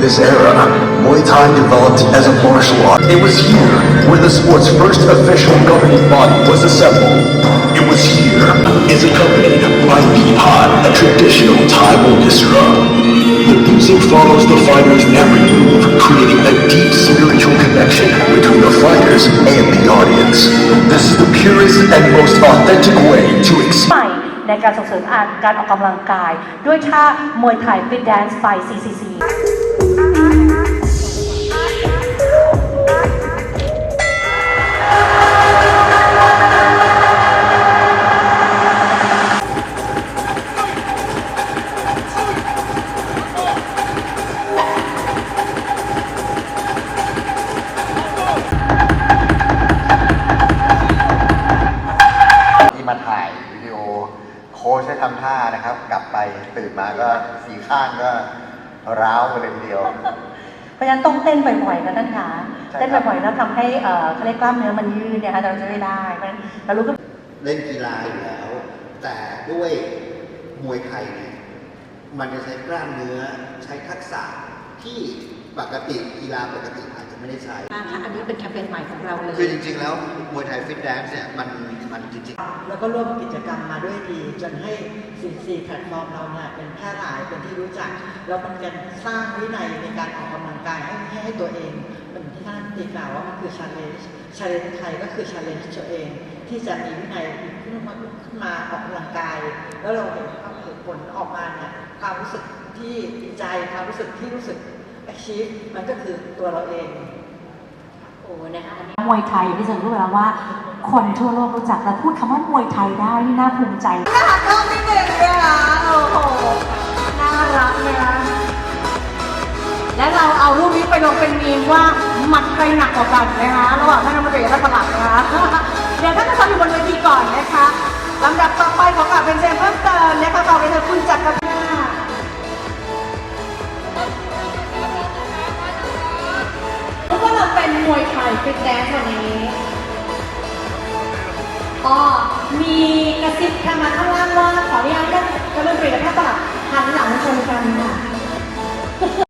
this era, Muay Thai developed as a martial art. It was here where the sport's first official governing body was assembled. It was here is accompanied by Bihar, a traditional Thai orchestra. The music follows the fighter's every move, creating a deep spiritual connection between the fighters and the audience. This is the purest and most authentic way ในการส่งเสริมการออกกำลังกาย ด้วยท่ามวยไทยฟิตแดนซ์ไฟ CCC ค้ชให้ทำท่านะครับ กลับไปตื่นมาก็สีข้างก็ร้าวไปเลยทีเดียว เพราะฉะนั้นต้องเต้นบ่อยๆนะท่านคะใช่ครับ เต้นบ่อยๆแล้วทำให้เอ่อเขาเรียกกล้ามเนื้อมันยืดเนี่ยค่ะเราจะได้ได้เพราะฉะนั้นเรารู้ก็ เล่นกีฬาอยู่แล้ว แต่ด้วยมวยไทยเนี่ยมันจะใช้กล้ามเนื้อใช้ทักษะที่ปกติกีฬาปกติอาจ จะไม่ได้ใช้มากค่ะอันนี้เป็นแคมเปญใหม่ของเราเลย คือจริง ๆ แล้วมวยไทยฟิตแดนซ์เนี่ยมันมันจริงๆแล้วก็ร่วมกิจกรรมมาด้วยดี จนให้ซีซีแพลตฟอร์มเราเนี่ยเป็นแพร่หลายเป็นที่รู้จัก แล้วมันกันสร้างวินัยในการออกกำลังกายให้ให้ให้ตัวเองเป็นที่ท่านตีกล่าวว่ามันคือชาเลนจ์ชาเลนจ์ไทยก็คือชาเลนจ์ตัวเอง ที่จะมีวินัยขึ้นมาขึ้นมาออกกำลังกาย แล้วเราเห็นความผลออกมาเนี่ยความรู้สึกที่ดีใจความรู้สึกที่รู้สึก achieve มันก็คือตัวเราเองโอ้นะคะอันนี้มวยไทยที่ฉันรู้แล้วว่า คนทั่วโลกรู้จักและพูดคำว่ามวยไทยได้นี่น่าภูมิใจน่ารักมากนิดหนึ่งเลยนะโอ้โหน่ารักนะและเราเอารูปนี้ไปลงเป็นมีมว่าหมัดใครหนักกว่ากันนะคะระหว่างท่านรัฐมนตรีและท่านประหลัดนะคะเดี๋ยวท่านจะทำอยู่บนเวทีก่อนนะคะลำดับต่อไปขอกลับเป็นเจมเพิ่มเติมนะคะต่อไปเธอคุณจักร มวยไทยฟิตแดนซ์วันนี้อ๋อมีกระซิบกันมาข้างล่างว่าขออนุญาตท่านรัฐมนตรีและท่าประหลัดหันหลังชนกัน